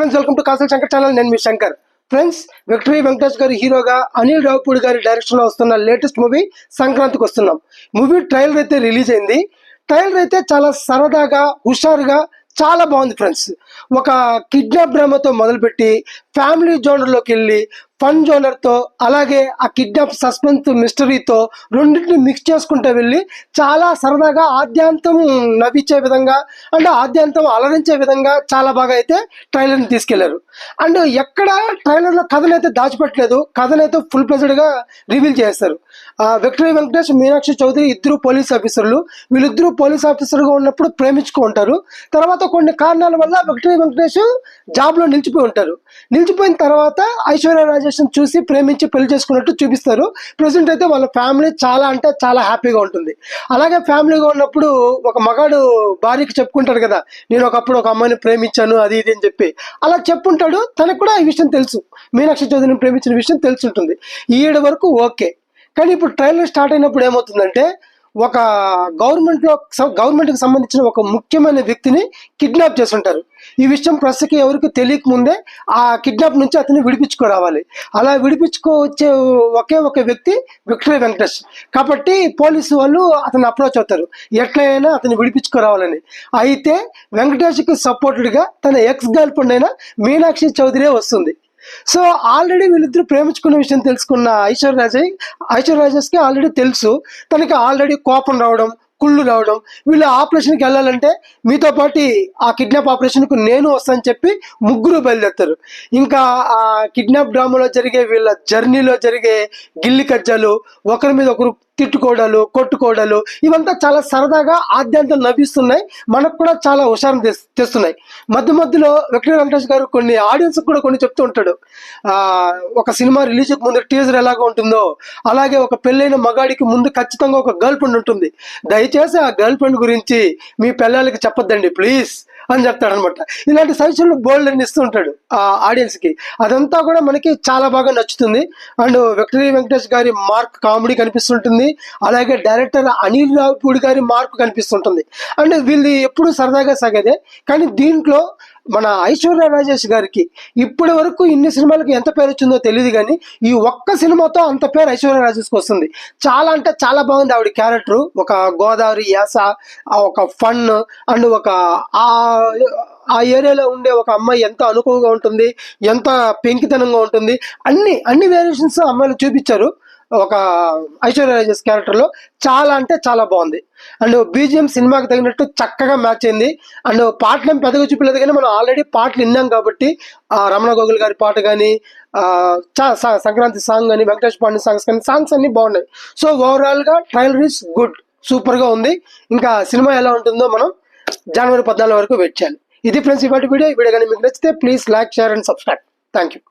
Friends welcome to Kasal Shankar channel నేను మీ Shankar. Friends victory Venkatesh గారి హీరోగా అనిల్ రావుపూడి గారి డైరెక్షన్లో వస్తున్న లేటెస్ట్ మూవీ సంక్రాంతికి వస్తున్నాం. మూవీ ట్రైలర్ అయితే రిలీజ్ అయింది. ట్రైలర్ అయితే చాలా సరదాగా హుషారుగా చాలా బాగుంది ఫ్రెండ్స్ ఒక కిడ్నాప్ డ్రామాతో మొదలుపెట్టి ఫ్యామిలీ జోనర్లోకి వెళ్ళి ఫన్ జోనర్తో అలాగే ఆ కిడ్నాప్ సస్పెన్స్ మిస్టరీతో రెండింటిని మిక్స్ చేసుకుంటూ వెళ్ళి చాలా సరదాగా ఆద్యాంతం నవ్వించే విధంగా అండ్ ఆద్యాంతం అలరించే విధంగా చాలా బాగా అయితే ట్రైలర్ని తీసుకెళ్ళారు. అండ్ ఎక్కడ ట్రైలర్లో కథనైతే దాచిపెట్టలేదు కథనైతే ఫుల్గా రివీల్ చేస్తారు విక్టరీ వెంకటేష్ మీనాక్షి చౌదరి ఇద్దరు పోలీస్ ఆఫీసర్లు వీళ్ళిద్దరూ పోలీస్ ఆఫీసర్గా ఉన్నప్పుడు ప్రేమించుకుంటారు తర్వాత కొన్ని కారణాల వల్ల విక్టరీ వెంకటేష్ జాబ్లో నిలిచిపోయి ఉంటారు. నిలిచిపోయిన తర్వాత ఐశ్వర్య రాజేష్ చూసి ప్రేమించి పెళ్ళి చేసుకున్నట్టు చూపిస్తారు. ప్రజెంట్ అయితే వాళ్ళ ఫ్యామిలీ చాలా అంటే చాలా హ్యాపీగా ఉంటుంది. అలాగే ఫ్యామిలీగా ఉన్నప్పుడు ఒక మగాడు భార్యకి చెప్పుకుంటాడు కదా నేను ఒకప్పుడు ఒక అమ్మాయిని ప్రేమించాను అది ఇది అని చెప్పి. అలా చెప్పుంటాడు. తనకు కూడా ఈ విషయం తెలుసు. మీనాక్షి చౌదరిని ప్రేమించిన విషయం తెలిసి ఉంటుంది. ఈ ఏడు వరకు ఓకే. కానీ ఇప్పుడు ట్రైలర్ స్టార్ట్ అయినప్పుడు ఏమవుతుందంటే ఒక గవర్నమెంట్లో గవర్నమెంట్కి సంబంధించిన ఒక ముఖ్యమైన వ్యక్తిని కిడ్నాప్ చేస్తుంటారు. ఈ విషయం ప్రస్తుతం ఎవరికి తెలియక ముందే ఆ కిడ్నాప్ నుంచి అతన్ని విడిపించుకోరావాలి అలా విడిపించుకోవచ్చే ఒకే ఒక వ్యక్తి విక్టరీ వెంకటేష్. కాబట్టి పోలీసు వాళ్ళు అతను అప్రోచ్ అవుతారు. ఎట్లయినా అతన్ని విడిపించుకోరావాలని అయితే వెంకటేష్కి సపోర్టెడ్గా తన ఎక్స్ గర్ల్ ఫ్రెండ్ అయిన మీనాక్షి చౌదరి వస్తుంది. సో ఆల్రెడీ వీళ్ళిద్దరు ప్రేమించుకున్న విషయం తెలుసుకున్న ఐశ్వర్య రాజే ఐశ్వర్య రాజేష్కి ఆల్రెడీ తెలుసు. తనకి ఆల్రెడీ కోపం రావడం కుళ్ళు రావడం. వీళ్ళు ఆపరేషన్కి వెళ్ళాలంటే మీతో పాటు ఆ కిడ్నాప్ ఆపరేషన్కు నేను వస్తాను చెప్పి ముగ్గురు బయలుదేరుతారు. ఇంకా ఆ కిడ్నాప్ డ్రామాలో జరిగే వీళ్ళ జర్నీలో జరిగే గిల్లి కజ్జాలు ఒకరి మీద ఒకరు తిట్టుకోవడాలు కొట్టుకోవడాలు ఇవంతా చాలా సరదాగా ఆద్యంతం నవ్విస్తున్నాయి మనకు కూడా చాలా హుషారం తెస్తున్నాయి. మధ్య మధ్యలో వెంకట వెంకటేష్ గారు కొన్ని ఆడియన్స్ కూడా కొన్ని చెప్తూ ఉంటాడు. ఒక సినిమా రిలీజ్ ముందు టీజర్ ఎలాగ ఉంటుందో అలాగే ఒక పెళ్ళైన మగాడికి ముందు ఖచ్చితంగా ఒక గర్ల్ ఫ్రెండ్ ఉంటుంది. దయచేసి ఆ గర్ల్ ఫ్రెండ్ గురించి మీ పిల్లలకి చెప్పొద్దండి ప్లీజ్. అని చెప్తాడు అనమాట ఇలాంటి సజెషన్లు బోల్డ్ అని ఇస్తూ ఉంటాడు ఆ ఆడియన్స్కి. అదంతా కూడా మనకి చాలా బాగా నచ్చుతుంది. అండ్ విక్టరీ వెంకటేష్ గారి మార్క్ కామెడీ కనిపిస్తుంటుంది. అలాగే డైరెక్టర్ అనిల్ రావుపూడి గారి మార్క్ కనిపిస్తుంటుంది. అండ్ వీళ్ళు ఎప్పుడు సరదాగా సాగేదే. కానీ దీంట్లో మన ఐశ్వర్య రాజేష్ గారికి ఇప్పటి వరకు ఇన్ని సినిమాలకు ఎంత పేరు వచ్చిందో తెలియదు కానీ ఈ ఒక్క సినిమాతో అంత పేరు ఐశ్వర్య రాజేష్కి వస్తుంది. చాలా అంటే చాలా బాగుంది ఆవిడ క్యారెక్టర్. ఒక గోదావరి యాస ఒక ఫన్ అండ్ ఒక ఆ ఆ ఏరియాలో ఉండే ఒక అమ్మాయి ఎంత అనుకువగా ఉంటుంది ఎంత పెంకితనంగా ఉంటుంది అన్ని అన్ని వేరియేషన్స్ అమ్మాయిలు చూపించారు. ఒక ఐశ్వర్య రాజేష్ క్యారెక్టర్లో చాలా అంటే చాలా బాగుంది. అండ్ బీజిఎం సినిమాకి తగినట్టు చక్కగా మ్యాచ్ అయింది. అండ్ పాటలు ఏం పెద్దగా చూపలేదు కానీ మనం ఆల్రెడీ పాటలు విన్నాం కాబట్టి ఆ రమణ గోగుల్ గారి పాట కానీ సంక్రాంతి సాంగ్ కానీ వెంకటేష్ పాండే సాంగ్స్ కానీ సాంగ్స్ అన్ని బాగున్నాయి. సో ఓవరాల్గా ట్రైలర్ ఈస్ గుడ్ సూపర్గా ఉంది. ఇంకా సినిమా ఎలా ఉంటుందో మనం జనవరి పద్నాలుగు వరకు వెయిట్ చేయాలి ఇది ఫ్రెండ్స్ ఇవాటి వీడియో వీడియో కానీ మీకు నచ్చితే please like share and subscribe thank you